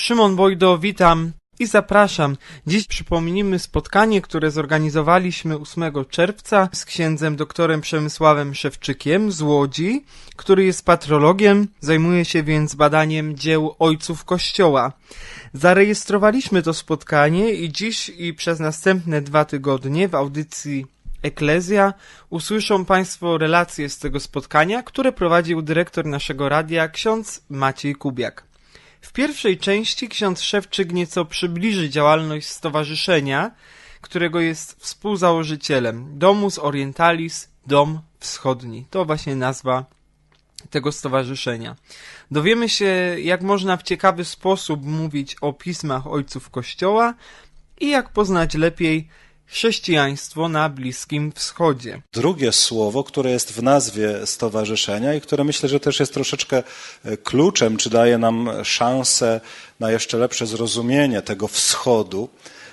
Szymon Bojdo, witam i zapraszam. Dziś przypomnimy spotkanie, które zorganizowaliśmy 8 czerwca z księdzem doktorem Przemysławem Szewczykiem z Łodzi, który jest patrologiem, zajmuje się więc badaniem dzieł ojców Kościoła. Zarejestrowaliśmy to spotkanie i dziś i przez następne dwa tygodnie w audycji Eklezja usłyszą Państwo relacje z tego spotkania, które prowadził dyrektor naszego radia, ksiądz Maciej Kubiak. W pierwszej części ksiądz Szewczyk nieco przybliży działalność stowarzyszenia, którego jest współzałożycielem Domus Orientalis Dom Wschodni. To właśnie nazwa tego stowarzyszenia. Dowiemy się, jak można w ciekawy sposób mówić o pismach ojców Kościoła i jak poznać lepiej chrześcijaństwo na Bliskim Wschodzie. Drugie słowo, które jest w nazwie stowarzyszenia i które myślę, że też jest troszeczkę e, kluczem, czy daje nam szansę na jeszcze lepsze zrozumienie tego wschodu,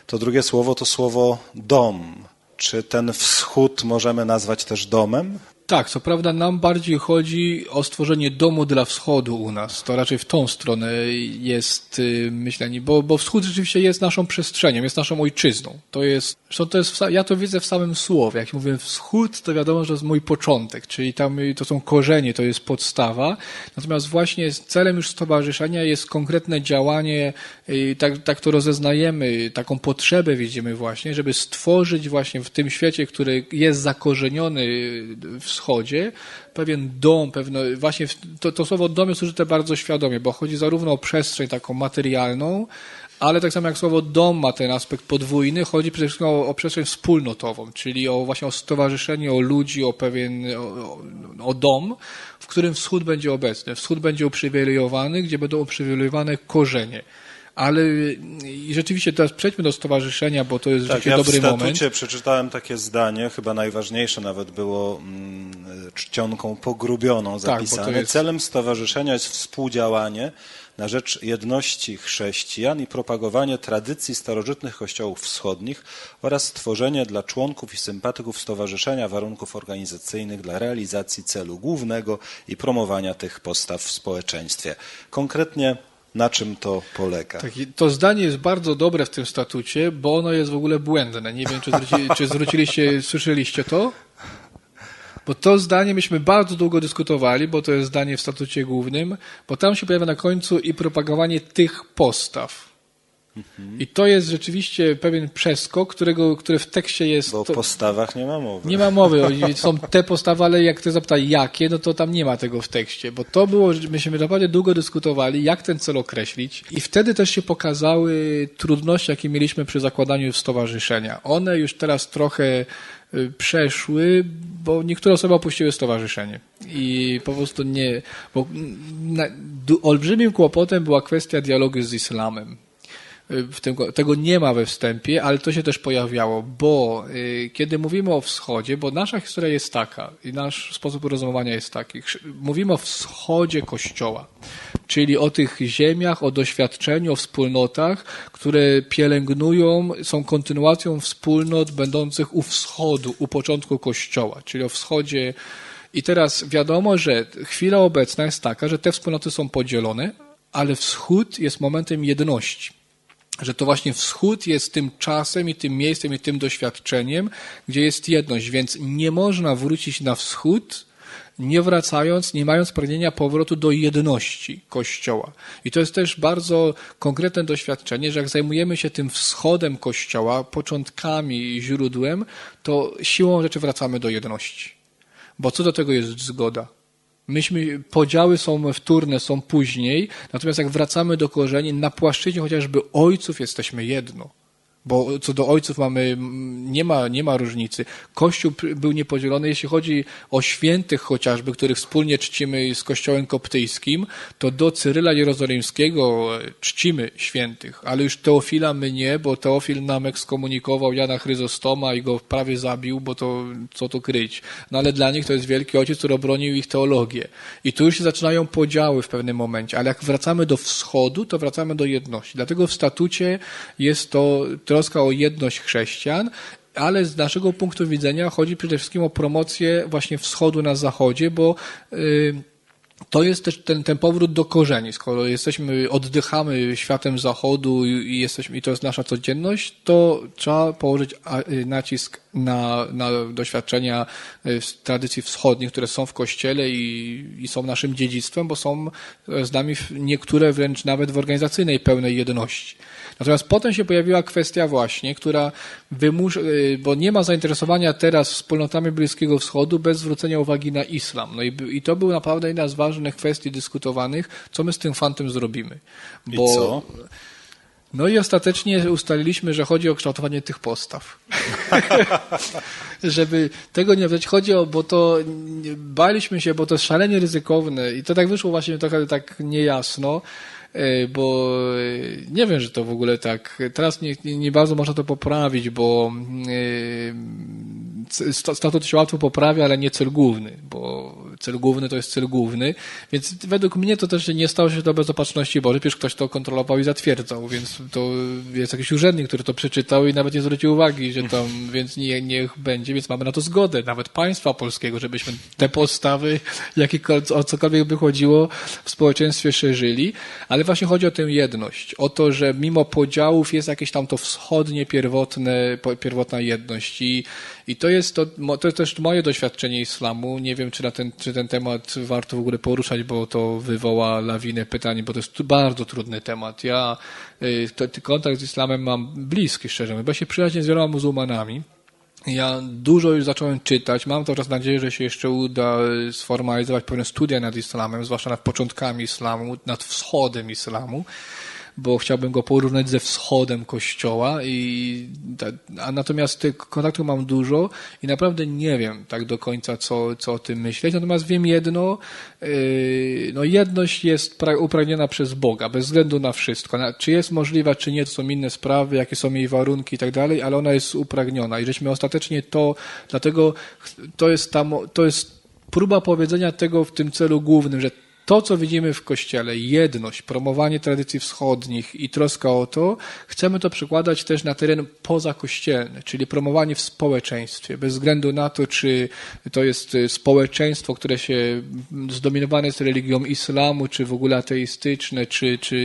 to drugie słowo to słowo dom. Czy ten wschód możemy nazwać też domem? Tak, co prawda nam bardziej chodzi o stworzenie domu dla wschodu u nas. To raczej w tą stronę jest y, myślenie, bo, bo wschód rzeczywiście jest naszą przestrzenią, jest naszą ojczyzną. To jest, to jest, ja to widzę w samym słowie. Jak mówię wschód, to wiadomo, że jest mój początek, czyli tam to są korzenie, to jest podstawa. Natomiast właśnie celem już stowarzyszenia jest konkretne działanie, y, tak, tak to rozeznajemy, taką potrzebę widzimy właśnie, żeby stworzyć właśnie w tym świecie, który jest zakorzeniony w wschodzie, pewien dom, pewno, właśnie to, to słowo dom jest użyte bardzo świadomie, bo chodzi zarówno o przestrzeń taką materialną, ale tak samo jak słowo dom ma ten aspekt podwójny, chodzi przede wszystkim o, o przestrzeń wspólnotową, czyli o właśnie o stowarzyszenie, o ludzi, o pewien, o, o, dom, w którym wschód będzie obecny. Wschód będzie uprzywilejowany, gdzie będą uprzywilejowane korzenie. Ale i rzeczywiście teraz przejdźmy do stowarzyszenia, bo to jest tak, ja dobry moment. w statucie moment. przeczytałem takie zdanie, chyba najważniejsze nawet było mm, czcionką pogrubioną zapisane. Tak, jest... Celem stowarzyszenia jest współdziałanie na rzecz jedności chrześcijan i propagowanie tradycji starożytnych kościołów wschodnich oraz stworzenie dla członków i sympatyków stowarzyszenia warunków organizacyjnych dla realizacji celu głównego i promowania tych postaw w społeczeństwie. Konkretnie na czym to polega? Tak, to zdanie jest bardzo dobre w tym statucie, bo ono jest w ogóle błędne. Nie wiem, czy, zwróci, czy zwróciliście, słyszeliście to? Bo to zdanie myśmy bardzo długo dyskutowali, bo to jest zdanie w statucie głównym, bo tam się pojawia na końcu i propagowanie tych postaw. I to jest rzeczywiście pewien przeskok, którego, który w tekście jest. Bo o postawach nie ma mowy. Nie ma mowy. Są te postawy, ale jak ktoś zapyta jakie, no to tam nie ma tego w tekście. Bo to było, myśmy naprawdę długo dyskutowali, jak ten cel określić. I wtedy też się pokazały trudności, jakie mieliśmy przy zakładaniu stowarzyszenia. One już teraz trochę y, przeszły, bo niektóre osoby opuściły stowarzyszenie i po prostu nie, bo na, olbrzymim kłopotem była kwestia dialogu z islamem tym, tego nie ma we wstępie, ale to się też pojawiało, bo y, kiedy mówimy o wschodzie, bo nasza historia jest taka i nasz sposób rozumowania jest taki, mówimy o wschodzie Kościoła, czyli o tych ziemiach, o doświadczeniu, o wspólnotach, które pielęgnują, są kontynuacją wspólnot będących u wschodu, u początku Kościoła, czyli o wschodzie. I teraz wiadomo, że chwila obecna jest taka, że te wspólnoty są podzielone, ale wschód jest momentem jedności że to właśnie wschód jest tym czasem i tym miejscem i tym doświadczeniem, gdzie jest jedność, więc nie można wrócić na wschód, nie wracając, nie mając pragnienia powrotu do jedności Kościoła. I to jest też bardzo konkretne doświadczenie, że jak zajmujemy się tym wschodem Kościoła, początkami, źródłem, to siłą rzeczy wracamy do jedności. Bo co do tego jest zgoda? Myśmy, podziały są wtórne, są później, natomiast jak wracamy do korzeni, na płaszczyźnie chociażby ojców jesteśmy jedno. Bo co do ojców mamy, nie ma, nie ma różnicy. Kościół był niepodzielony, jeśli chodzi o świętych chociażby, których wspólnie czcimy z kościołem koptyjskim, to do Cyryla Jerozolimskiego czcimy świętych, ale już Teofila my nie, bo Teofil nam ekskomunikował Jana Chryzostoma i go prawie zabił, bo to co to kryć. No ale dla nich to jest wielki ojciec, który obronił ich teologię. I tu już się zaczynają podziały w pewnym momencie, ale jak wracamy do wschodu, to wracamy do jedności. Dlatego w statucie jest to troska o jedność chrześcijan, ale z naszego punktu widzenia chodzi przede wszystkim o promocję właśnie wschodu na zachodzie, bo yy, to jest też ten, ten powrót do korzeni. Skoro jesteśmy, oddychamy światem zachodu i, jesteśmy, i to jest nasza codzienność, to trzeba położyć y, nacisk na, na doświadczenia y, tradycji wschodnich, które są w kościele i, i są naszym dziedzictwem, bo są z nami niektóre wręcz nawet w organizacyjnej pełnej jedności. Natomiast potem się pojawiła kwestia właśnie, która wymusza, y, bo nie ma zainteresowania teraz wspólnotami Bliskiego Wschodu bez zwrócenia uwagi na islam. No i, i to był naprawdę jedna z ważnych kwestii dyskutowanych, co my z tym fantem zrobimy. Bo, I co? No i ostatecznie ustaliliśmy, że chodzi o kształtowanie tych postaw. Żeby tego nie wiedzieć, chodzi o, bo to baliśmy się, bo to jest szalenie ryzykowne i to tak wyszło właśnie trochę tak niejasno, bo e, nie wiem, że to w ogóle tak. Teraz nie, nie bardzo można to poprawić, bo e, statut się łatwo poprawia, ale nie cel główny, bo cel główny to jest cel główny, więc według mnie to też nie stało się to bez opatrzności Bożej, przecież ktoś to kontrolował i zatwierdzał, więc to jest jakiś urzędnik, który to przeczytał i nawet nie zwrócił uwagi, że tam, więc nie, niech będzie, więc mamy na to zgodę, nawet państwa polskiego, żebyśmy te postawy, o cokolwiek by chodziło, w społeczeństwie szerzyli, ale właśnie chodzi o tę jedność, o to, że mimo podziałów jest jakieś tam to wschodnie, pierwotne, pierwotna jedność i, i to jest to, to jest też moje doświadczenie islamu, nie wiem, czy na ten, czy ten temat warto w ogóle poruszać, bo to wywoła lawinę pytań, bo to jest bardzo trudny temat. Ja y, to, kontakt z islamem mam bliski, szczerze mówiąc, bo się przyjaźnię z wieloma muzułmanami, ja dużo już zacząłem czytać. Mam teraz nadzieję, że się jeszcze uda sformalizować pewne studia nad islamem, zwłaszcza nad początkami islamu, nad wschodem islamu bo chciałbym go porównać ze wschodem kościoła i a natomiast tych kontaktów mam dużo i naprawdę nie wiem tak do końca co, co o tym myśleć. Natomiast wiem jedno, yy, no jedność jest upragniona przez Boga, bez względu na wszystko. Czy jest możliwa, czy nie, to są inne sprawy, jakie są jej warunki i tak dalej, ale ona jest upragniona i żeśmy ostatecznie to, dlatego to jest tam, to jest próba powiedzenia tego w tym celu głównym, że to, co widzimy w Kościele, jedność, promowanie tradycji wschodnich i troska o to, chcemy to przekładać też na teren pozakościelny, czyli promowanie w społeczeństwie, bez względu na to, czy to jest y, społeczeństwo, które się zdominowane jest religią islamu, czy w ogóle ateistyczne, czy, czy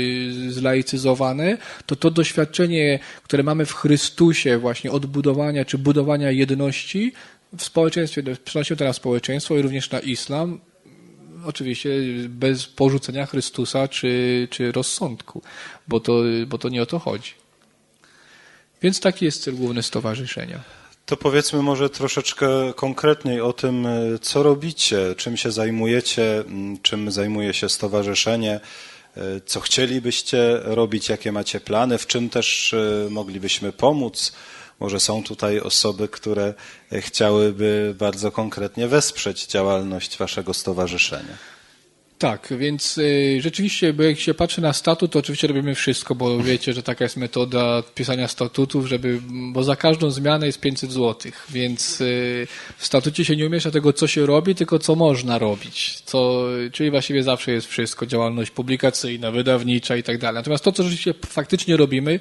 zlaicyzowane, to to doświadczenie, które mamy w Chrystusie właśnie odbudowania, czy budowania jedności, w społeczeństwie, przenosimy to na społeczeństwo i również na islam, oczywiście bez porzucenia Chrystusa czy, czy rozsądku, bo to, bo to nie o to chodzi. Więc taki jest cel główny stowarzyszenia. To powiedzmy może troszeczkę konkretniej o tym, co robicie, czym się zajmujecie, czym zajmuje się stowarzyszenie, co chcielibyście robić, jakie macie plany, w czym też moglibyśmy pomóc. Może są tutaj osoby, które chciałyby bardzo konkretnie wesprzeć działalność Waszego stowarzyszenia. Tak, więc y, rzeczywiście, bo jak się patrzy na statut, to oczywiście robimy wszystko, bo wiecie, że taka jest metoda pisania statutów, żeby, bo za każdą zmianę jest 500 zł, więc y, w statucie się nie umieszcza tego, co się robi, tylko co można robić, co, czyli właściwie zawsze jest wszystko, działalność publikacyjna, wydawnicza i tak dalej. Natomiast to, co rzeczywiście faktycznie robimy,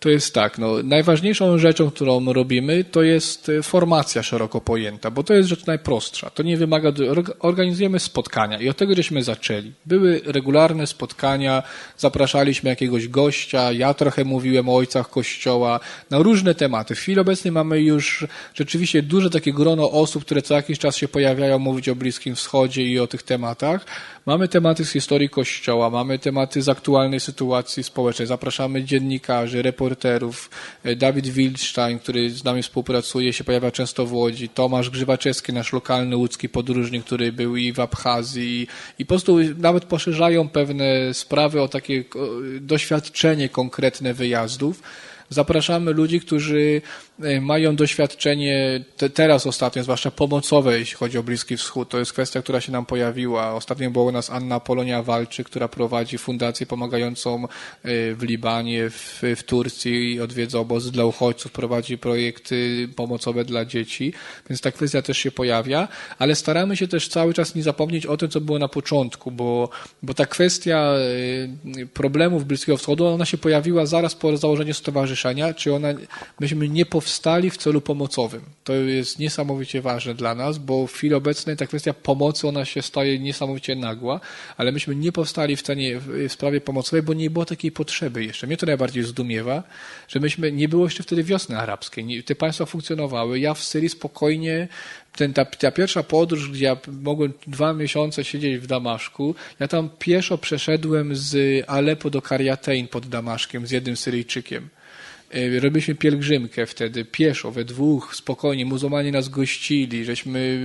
to jest tak, no, najważniejszą rzeczą, którą robimy, to jest y, formacja szeroko pojęta, bo to jest rzecz najprostsza. To nie wymaga, organizujemy spotkania i od tego żeśmy zaczęli. Były regularne spotkania, zapraszaliśmy jakiegoś gościa, ja trochę mówiłem o ojcach kościoła, na różne tematy. W chwili obecnej mamy już rzeczywiście duże takie grono osób, które co jakiś czas się pojawiają mówić o Bliskim Wschodzie i o tych tematach. Mamy tematy z historii kościoła, mamy tematy z aktualnej sytuacji społecznej. Zapraszamy dziennikarzy, reporterów, reporterów, e, Dawid Wildstein, który z nami współpracuje, się pojawia często w Łodzi, Tomasz Grzywaczewski, nasz lokalny łódzki podróżnik, który był i w Abchazji. I po prostu nawet poszerzają pewne sprawy o takie doświadczenie konkretne wyjazdów. Zapraszamy ludzi, którzy mają doświadczenie te, teraz ostatnio, zwłaszcza pomocowe, jeśli chodzi o Bliski Wschód. To jest kwestia, która się nam pojawiła. Ostatnio była u nas Anna Polonia Walczy, która prowadzi fundację pomagającą e, w Libanie, w, w Turcji, odwiedza obozy dla uchodźców, prowadzi projekty pomocowe dla dzieci, więc ta kwestia też się pojawia, ale staramy się też cały czas nie zapomnieć o tym, co było na początku, bo, bo ta kwestia e, problemów Bliskiego Wschodu, ona się pojawiła zaraz po założeniu stowarzyszenia, czy ona, myśmy nie powstali powstali w celu pomocowym. To jest niesamowicie ważne dla nas, bo w chwili obecnej ta kwestia pomocy, ona się staje niesamowicie nagła, ale myśmy nie powstali w, cenie, w sprawie pomocowej, bo nie było takiej potrzeby jeszcze. Mnie to najbardziej zdumiewa, że myśmy, nie było jeszcze wtedy wiosny arabskiej. Te państwa funkcjonowały. Ja w Syrii spokojnie ten, ta, ta, pierwsza podróż, gdzie ja mogłem dwa miesiące siedzieć w Damaszku, ja tam pieszo przeszedłem z Alepo do Kariatein pod Damaszkiem z jednym Syryjczykiem. E, robiliśmy pielgrzymkę wtedy, pieszo, we dwóch, spokojnie, muzułmanie nas gościli, żeśmy,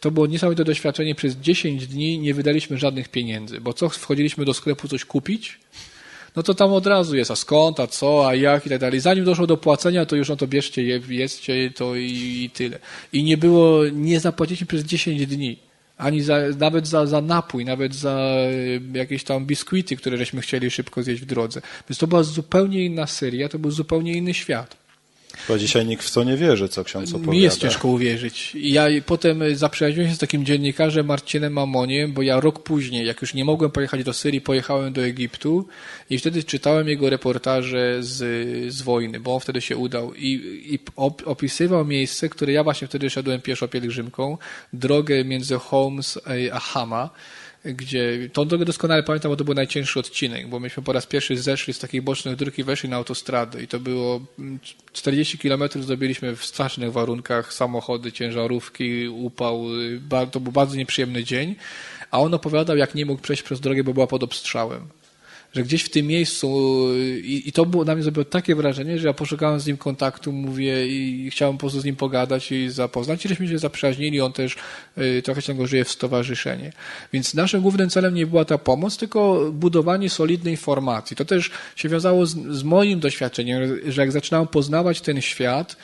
to było niesamowite doświadczenie, przez 10 dni nie wydaliśmy żadnych pieniędzy, bo co, wchodziliśmy do sklepu coś kupić, no to tam od razu jest, a skąd, a co, a jak i tak dalej. Zanim doszło do płacenia, to już no to bierzcie, je, jedzcie to i, i tyle. I nie było, nie zapłaciliśmy przez 10 dni ani za, nawet za, za napój, nawet za jakieś tam biskuity, które żeśmy chcieli szybko zjeść w drodze. Więc to była zupełnie inna Syria, to był zupełnie inny świat. Bo dzisiaj nikt w to nie wierzy, co ksiądz opowiada. Mi jest ciężko uwierzyć. Ja potem zaprzyjaźniłem się z takim dziennikarzem Marcinem Mamoniem, bo ja rok później, jak już nie mogłem pojechać do Syrii, pojechałem do Egiptu i wtedy czytałem jego reportaże z, z wojny, bo on wtedy się udał i, i opisywał miejsce, które ja właśnie wtedy szedłem pieszo pielgrzymką, drogę między Homs a Hama, gdzie tą drogę doskonale pamiętam, bo to był najcięższy odcinek, bo myśmy po raz pierwszy zeszli z takich bocznych dróg i weszli na autostradę i to było 40 mm, kilometrów zrobiliśmy w strasznych warunkach, samochody, ciężarówki, upał, to był bardzo nieprzyjemny dzień, a on opowiadał, jak nie mógł przejść przez drogę, bo była pod obstrzałem że gdzieś w tym miejscu i, i, to było na mnie zrobiło takie wrażenie, że ja poszukałem z nim kontaktu, mówię i chciałem po prostu z nim pogadać i zapoznać. I żeśmy się zaprzyjaźnili, on też y, trochę ciągle żyje w stowarzyszeniu. Więc naszym głównym celem nie była ta pomoc, tylko budowanie solidnej formacji. To też się wiązało z, z moim doświadczeniem, że jak zaczynałem poznawać ten świat,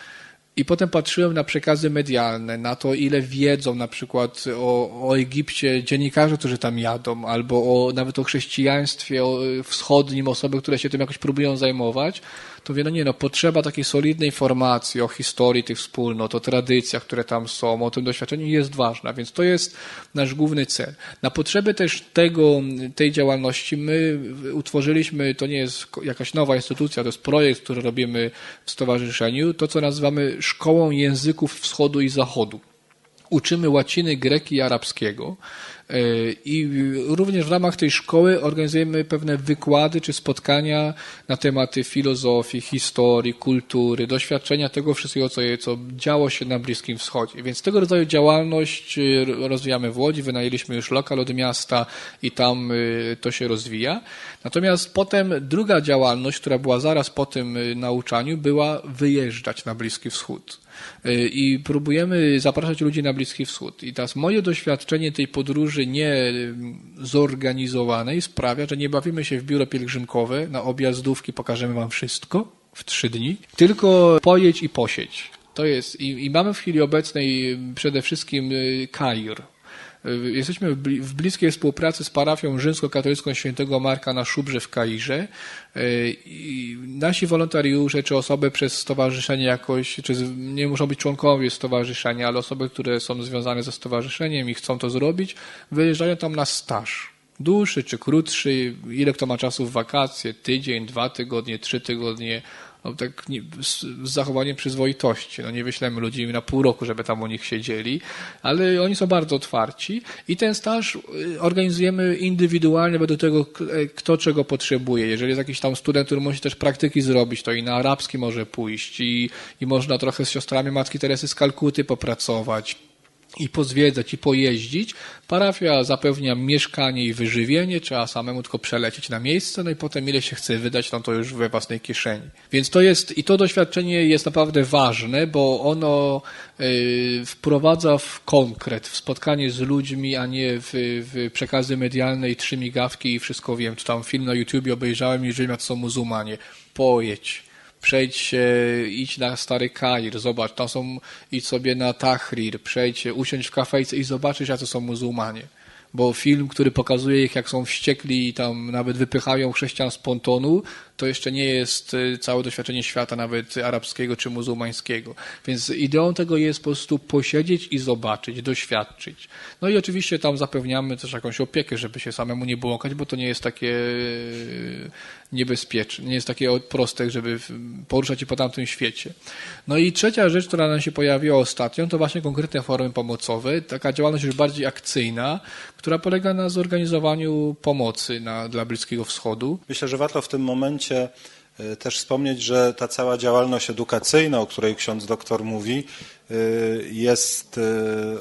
i potem patrzyłem na przekazy medialne, na to, ile wiedzą na przykład o, o Egipcie dziennikarze, którzy tam jadą, albo o, nawet o chrześcijaństwie o wschodnim, osoby, które się tym jakoś próbują zajmować to wie, no nie, no potrzeba takiej solidnej informacji o historii tych wspólnot, o tradycjach, które tam są, o tym doświadczeniu jest ważna, więc to jest nasz główny cel. Na potrzeby też tego, tej działalności my utworzyliśmy, to nie jest jakaś nowa instytucja, to jest projekt, który robimy w stowarzyszeniu, to co nazywamy Szkołą Języków Wschodu i Zachodu. Uczymy łaciny, greki i arabskiego. E, I również w ramach tej szkoły organizujemy pewne wykłady czy spotkania na tematy filozofii, historii, kultury, doświadczenia tego wszystkiego, co, co działo się na Bliskim Wschodzie. Więc tego rodzaju działalność e, rozwijamy w Łodzi, wynajęliśmy już lokal od miasta i tam e, to się rozwija. Natomiast potem druga działalność, która była zaraz po tym nauczaniu, była wyjeżdżać na Bliski Wschód. Y, i próbujemy zapraszać ludzi na Bliski Wschód. I teraz moje doświadczenie tej podróży nie zorganizowanej sprawia, że nie bawimy się w biuro pielgrzymkowe, na objazdówki pokażemy wam wszystko w trzy dni, tylko pojedź i posiedź. To jest, i, i mamy w chwili obecnej przede wszystkim y, Kair, Jesteśmy w bliskiej współpracy z parafią rzymskokatolicką świętego Marka na Szubrze w Kairze. E, I nasi wolontariusze, czy osoby przez stowarzyszenie jakoś, czy nie muszą być członkowie stowarzyszenia, ale osoby, które są związane ze stowarzyszeniem i chcą to zrobić, wyjeżdżają tam na staż. Dłuższy czy krótszy, ile kto ma czasu w wakacje, tydzień, dwa tygodnie, trzy tygodnie, no, tak nie, z, z, zachowaniem przyzwoitości. No, nie wyślemy ludzi na pół roku, żeby tam u nich siedzieli, ale oni są bardzo otwarci i ten staż y, organizujemy indywidualnie według tego, e, kto czego potrzebuje. Jeżeli jest jakiś tam student, który musi też praktyki zrobić, to i na arabski może pójść i, i można trochę z siostrami Matki Teresy z Kalkuty popracować i pozwiedzać i pojeździć. Parafia zapewnia mieszkanie i wyżywienie, trzeba samemu tylko przelecieć na miejsce, no i potem ile się chce wydać, no to już we własnej kieszeni. Więc to jest, i to doświadczenie jest naprawdę ważne, bo ono y, wprowadza w konkret, w spotkanie z ludźmi, a nie w, w przekazy medialne i trzy migawki i wszystko wiem, czy tam film na YouTube obejrzałem i wiem, jak są muzułmanie. Pojedź przejdź, idź na Stary Kair, zobacz, tam są, idź sobie na Tahrir, przejdź, usiądź w kafejce i zobaczysz, to są muzułmanie bo film, który pokazuje ich, jak są wściekli i tam nawet wypychają chrześcijan z pontonu, to jeszcze nie jest y, całe doświadczenie świata, nawet arabskiego czy muzułmańskiego. Więc ideą tego jest po prostu posiedzieć i zobaczyć, doświadczyć. No i oczywiście tam zapewniamy też jakąś opiekę, żeby się samemu nie błąkać, bo to nie jest takie, niebezpieczne, nie jest takie proste, żeby poruszać się po tamtym świecie. No i trzecia rzecz, która nam się pojawiła ostatnio, to właśnie konkretne formy pomocowe, taka działalność już bardziej akcyjna, która polega na zorganizowaniu pomocy na, dla Bliskiego Wschodu. Myślę, że warto w tym momencie też wspomnieć, że ta cała działalność edukacyjna, o której ksiądz doktor mówi, Y, jest y,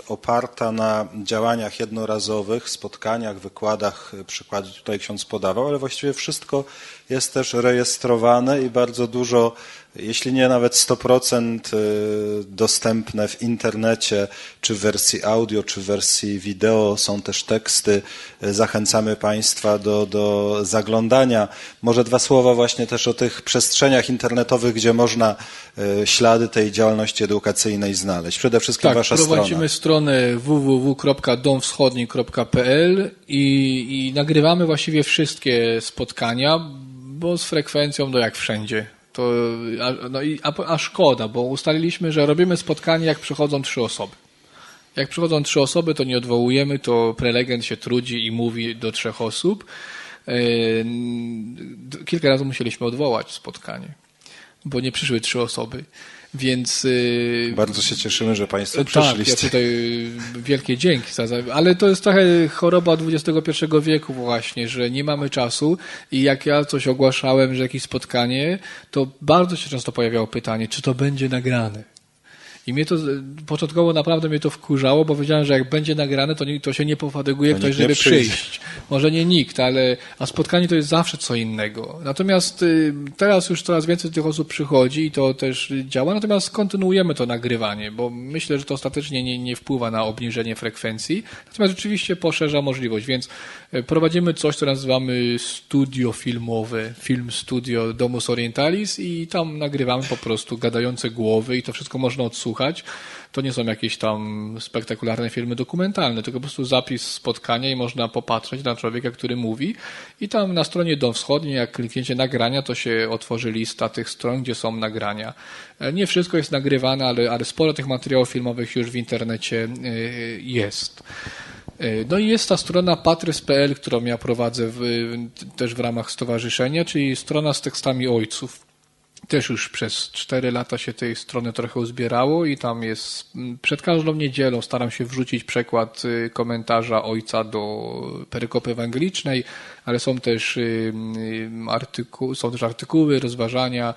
oparta na działaniach jednorazowych, spotkaniach, wykładach, przykłady tutaj ksiądz podawał, ale właściwie wszystko jest też rejestrowane i bardzo dużo jeśli nie nawet 100% y, dostępne w internecie, czy w wersji audio, czy w wersji wideo, są też teksty. Y, zachęcamy Państwa do, do zaglądania. Może dwa słowa właśnie też o tych przestrzeniach internetowych, gdzie można y, ślady tej działalności edukacyjnej znaleźć. Przede wszystkim tak, Wasza strona. prowadzimy stronę www.domwschodni.pl i, i nagrywamy właściwie wszystkie spotkania, bo z frekwencją, no jak wszędzie, to, a, no i, a, a szkoda, bo ustaliliśmy, że robimy spotkanie, jak przychodzą trzy osoby. Jak przychodzą trzy osoby, to nie odwołujemy, to prelegent się trudzi i mówi do trzech osób. E, kilka razy musieliśmy odwołać spotkanie, bo nie przyszły trzy osoby. Więc. Y, Bardzo się cieszymy, że Państwo tak, przyszliście. Tak, ja tutaj wielkie dzięki. Za, ale to jest trochę choroba XXI wieku, właśnie, że nie mamy czasu i jak ja coś ogłaszałem, że jakieś spotkanie, to bardzo się często pojawiało pytanie, czy to będzie nagrane. I mnie to początkowo naprawdę mnie to wkurzało, bo wiedziałem, że jak będzie nagrane, to, nie, to się nie pofatyguje to ktoś, żeby przyjść. Może nie nikt, ale a spotkanie to jest zawsze co innego. Natomiast y, teraz już coraz więcej tych osób przychodzi i to też działa, natomiast kontynuujemy to nagrywanie, bo myślę, że to ostatecznie nie, nie wpływa na obniżenie frekwencji, natomiast rzeczywiście poszerza możliwość, więc prowadzimy coś, co nazywamy studio filmowe, film studio Domus Orientalis i tam nagrywamy po prostu gadające głowy i to wszystko można odsłuchać słuchać. To nie są jakieś tam spektakularne filmy dokumentalne, tylko po prostu zapis spotkania i można popatrzeć na człowieka, który mówi. I tam na stronie Dom Wschodni, jak klikniecie nagrania, to się otworzy lista tych stron, gdzie są nagrania. E, nie wszystko jest nagrywane, ale, ale sporo tych materiałów filmowych już w internecie e, jest. E, no i jest ta strona patrys.pl, którą ja prowadzę w, też w ramach stowarzyszenia, czyli strona z tekstami ojców. Też już przez cztery lata się tej strony trochę uzbierało i tam jest przed każdą niedzielą staram się wrzucić przekład y, komentarza ojca do perykopy ewangelicznej, ale są też, y, artykuły, są też artykuły, rozważania,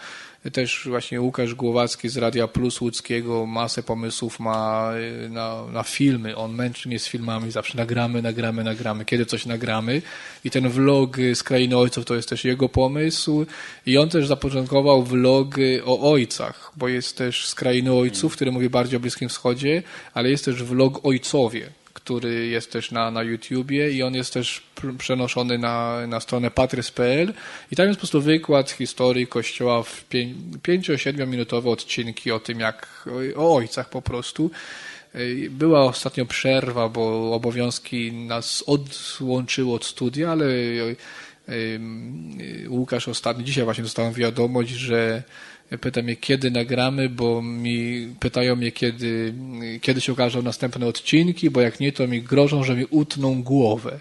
też właśnie Łukasz Głowacki z Radia Plus Łódzkiego masę pomysłów ma y, na, na filmy. On męczy mnie z filmami, zawsze nagramy, nagramy, nagramy. Kiedy coś nagramy. I ten vlog z Krainy Ojców to jest też jego pomysł. I on też zapoczątkował vlog o ojcach, bo jest też z Krainy Ojców, który mówi bardziej o Bliskim Wschodzie, ale jest też vlog Ojcowie który jest też na, na YouTubie i on jest też przenoszony na, na stronę patrys.pl i tam jest po prostu wykład historii Kościoła w 5-7 minutowe odcinki o tym, jak o ojcach po prostu. Była ostatnio przerwa, bo obowiązki nas odłączyły od studia, ale Łukasz ostatnio, dzisiaj właśnie dostałem wiadomość, że pyta mnie, kiedy nagramy, bo mi pytają mnie, kiedy, kiedy się ukażą następne odcinki, bo jak nie, to mi grożą, że mi utną głowę.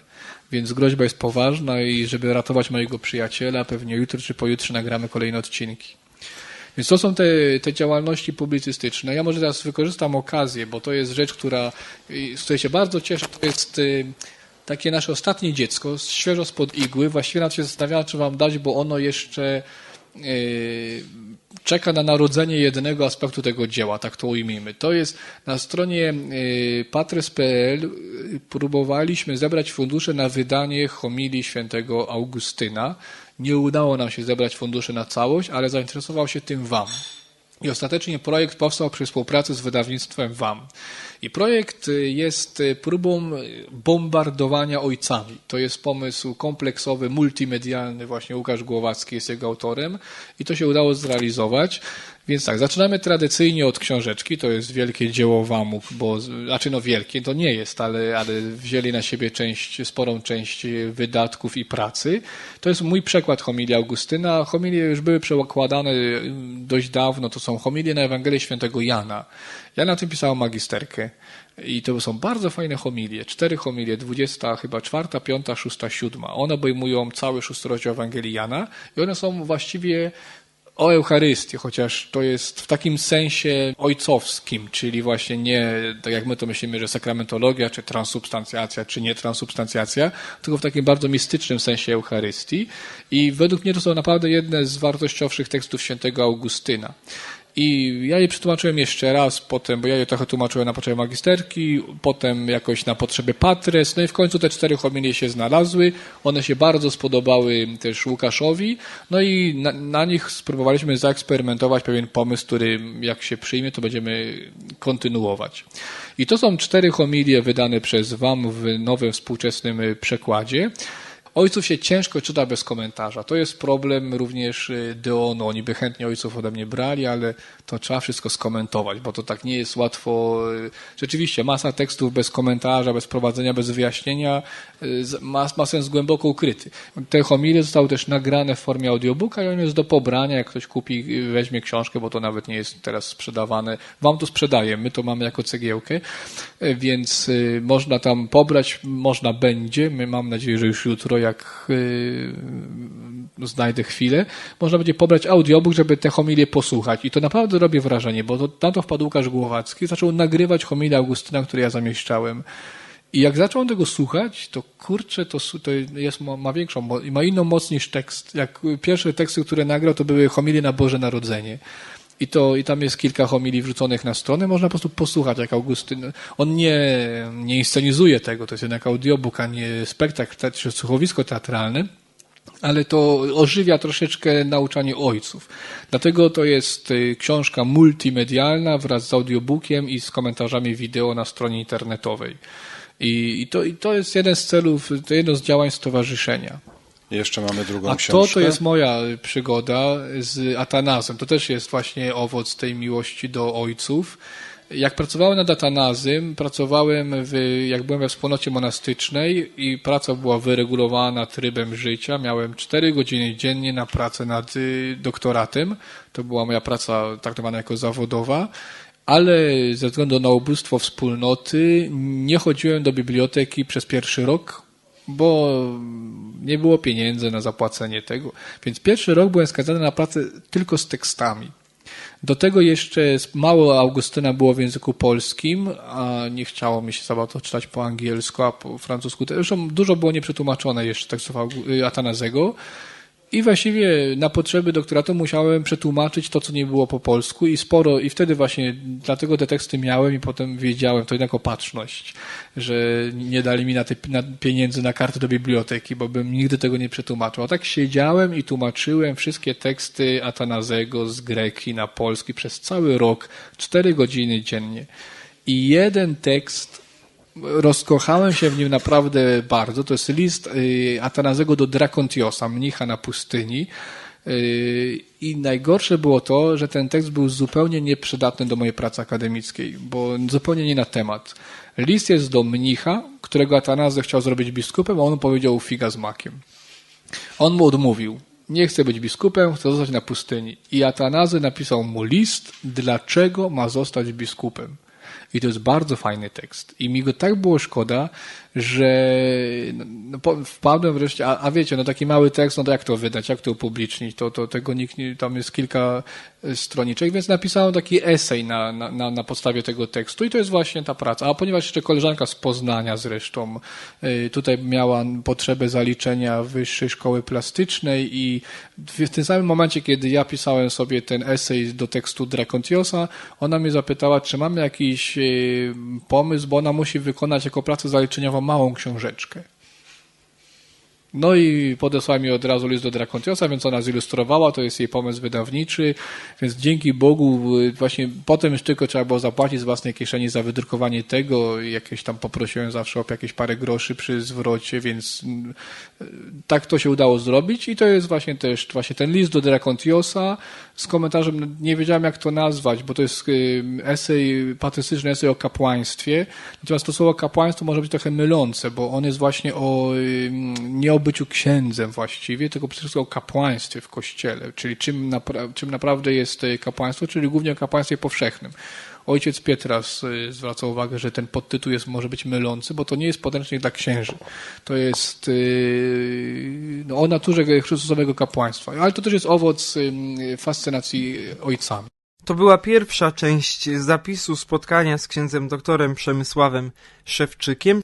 Więc groźba jest poważna i żeby ratować mojego przyjaciela, pewnie jutro czy pojutrze nagramy kolejne odcinki. Więc to są te, te działalności publicystyczne. Ja może teraz wykorzystam okazję, bo to jest rzecz, która, z której się bardzo cieszę. To jest y, takie nasze ostatnie dziecko, świeżo spod igły. Właściwie nawet się zastanawiałem, czy wam dać, bo ono jeszcze y, czeka na narodzenie jednego aspektu tego dzieła, tak to ujmijmy. To jest na stronie y, patres.pl y, próbowaliśmy zebrać fundusze na wydanie homilii świętego Augustyna. Nie udało nam się zebrać funduszy na całość, ale zainteresował się tym WAM. I ostatecznie projekt powstał przy współpracy z wydawnictwem WAM. I projekt y, jest y, próbą y, bombardowania ojcami. To jest pomysł kompleksowy, multimedialny, właśnie Łukasz Głowacki jest jego autorem i to się udało zrealizować. Więc tak, zaczynamy tradycyjnie od książeczki, to jest wielkie dzieło Wamów, bo, znaczy no wielkie to nie jest, ale, ale wzięli na siebie część, sporą część wydatków i pracy. To jest mój przekład homilii Augustyna. Homilie już były przekładane dość dawno, to są homilie na Ewangelię Świętego Jana. Ja na tym pisałem magisterkę. I to są bardzo fajne homilie. Cztery homilie, dwudziesta, chyba czwarta, piąta, szósta, siódma. One obejmują cały szósty rozdział Ewangelii Jana i one są właściwie o Eucharystii, chociaż to jest w takim sensie ojcowskim, czyli właśnie nie tak jak my to myślimy, że sakramentologia, czy transubstancjacja, czy nie transubstancjacja, tylko w takim bardzo mistycznym sensie Eucharystii. I według mnie to są naprawdę jedne z wartościowszych tekstów świętego Augustyna. I ja je przetłumaczyłem jeszcze raz potem, bo ja je trochę tłumaczyłem na potrzeby magisterki, potem jakoś na potrzeby patres, no i w końcu te cztery homilie się znalazły. One się bardzo spodobały też Łukaszowi, no i na, na nich spróbowaliśmy zaeksperymentować pewien pomysł, który jak się przyjmie, to będziemy kontynuować. I to są cztery homilie wydane przez WAM w nowym współczesnym przekładzie. Ojców się ciężko czyta bez komentarza. To jest problem również y, Deonu. Oni by chętnie ojców ode mnie brali, ale to trzeba wszystko skomentować, bo to tak nie jest łatwo. Y, rzeczywiście masa tekstów bez komentarza, bez prowadzenia, bez wyjaśnienia y, ma, ma sens głęboko ukryty. Te homilie zostały też nagrane w formie audiobooka i on jest do pobrania, jak ktoś kupi, weźmie książkę, bo to nawet nie jest teraz sprzedawane. Wam to sprzedaję, my to mamy jako cegiełkę, więc można tam pobrać, można będzie. My mam nadzieję, że już jutro, jak yy, znajdę chwilę, można będzie pobrać audiobook, żeby te homilie posłuchać. I to naprawdę robi wrażenie, bo to, na to wpadł Łukasz Głowacki, zaczął nagrywać homilie Augustyna, które ja zamieszczałem. I jak zaczął tego słuchać, to kurczę, to, to jest, ma, ma większą, ma inną moc niż tekst. Jak pierwsze teksty, które nagrał, to były homilie na Boże Narodzenie. I, to, I tam jest kilka homilii wrzuconych na stronę, można po prostu posłuchać, jak Augustyn. On nie, nie inscenizuje tego, to jest jednak audiobook, a nie spektakl czy słuchowisko teatralne, ale to ożywia troszeczkę nauczanie ojców. Dlatego to jest y, książka multimedialna wraz z audiobookiem i z komentarzami wideo na stronie internetowej. I, to, i to jest jeden z celów, to jedno z działań stowarzyszenia. Jeszcze mamy drugą A książkę. to, to jest moja przygoda z Atanazem. To też jest właśnie owoc tej miłości do ojców. Jak pracowałem nad Atanazym, pracowałem, w, jak byłem we wspólnocie monastycznej i praca była wyregulowana trybem życia. Miałem 4 godziny dziennie na pracę nad y, doktoratem. To była moja praca traktowana jako zawodowa ale ze względu na ubóstwo wspólnoty nie chodziłem do biblioteki przez pierwszy rok, bo nie było pieniędzy na zapłacenie tego. Więc pierwszy rok byłem skazany na pracę tylko z tekstami. Do tego jeszcze mało Augustyna było w języku polskim, a nie chciało mi się za to czytać po angielsku, a po francusku. Zresztą dużo było nieprzetłumaczone jeszcze tekstów Atanazego. I właściwie na potrzeby doktoratu musiałem przetłumaczyć to, co nie było po polsku i sporo, i wtedy właśnie dlatego te teksty miałem i potem wiedziałem, to jednak opatrzność, że nie dali mi na te na pieniędzy na kartę do biblioteki, bo bym nigdy tego nie przetłumaczył. A tak siedziałem i tłumaczyłem wszystkie teksty Atanazego z greki na polski przez cały rok, cztery godziny dziennie. I jeden tekst rozkochałem się w nim naprawdę bardzo. To jest list y, Atanazego do Drakontiosa, mnicha na pustyni. Y, I najgorsze było to, że ten tekst był zupełnie nieprzydatny do mojej pracy akademickiej, bo zupełnie nie na temat. List jest do mnicha, którego Atanazy chciał zrobić biskupem, a on powiedział figa z makiem. On mu odmówił. Nie chce być biskupem, chce zostać na pustyni. I Atanazy napisał mu list, dlaczego ma zostać biskupem. I to jest bardzo fajny tekst. I mi go tak było szkoda, że no, wpadłem wreszcie, a, a, wiecie, no taki mały tekst, no to jak to wydać, jak to upublicznić, to, to tego nikt nie, tam jest kilka e, stroniczek, więc napisałem taki esej na, na, na podstawie tego tekstu i to jest właśnie ta praca. A ponieważ jeszcze koleżanka z Poznania zresztą e, tutaj miała potrzebę zaliczenia wyższej szkoły plastycznej i w tym samym momencie, kiedy ja pisałem sobie ten esej do tekstu Drakontiosa, ona mnie zapytała, czy mamy jakiś pomysł, bo ona musi wykonać jako pracę zaliczeniową małą książeczkę. No i podesłała mi od razu list do Drakontiosa, więc ona zilustrowała, to jest jej pomysł wydawniczy, więc dzięki Bogu y, właśnie potem już tylko trzeba było zapłacić z własnej kieszeni za wydrukowanie tego, jakieś tam poprosiłem zawsze o jakieś parę groszy przy zwrocie, więc y, tak to się udało zrobić. I to jest właśnie też właśnie ten list do Drakontiosa z komentarzem, no, nie wiedziałem jak to nazwać, bo to jest y, esej, patrystyczny esej o kapłaństwie, natomiast to słowo kapłaństwo może być trochę mylące, bo on jest właśnie o, nie byciu księdzem właściwie, tylko przede wszystkim o kapłaństwie w kościele, czyli czym, napra- czym naprawdę jest y, kapłaństwo, czyli głównie o kapłaństwie powszechnym. Ojciec Pietras y, zwraca uwagę, że ten podtytuł jest, może być mylący, bo to nie jest podręcznik dla księży. To jest yy, no, o naturze Chrystusowego kapłaństwa. Ale to też jest owoc fascynacji ojcami. To była pierwsza część zapisu spotkania z księdzem doktorem Przemysławem Szewczykiem.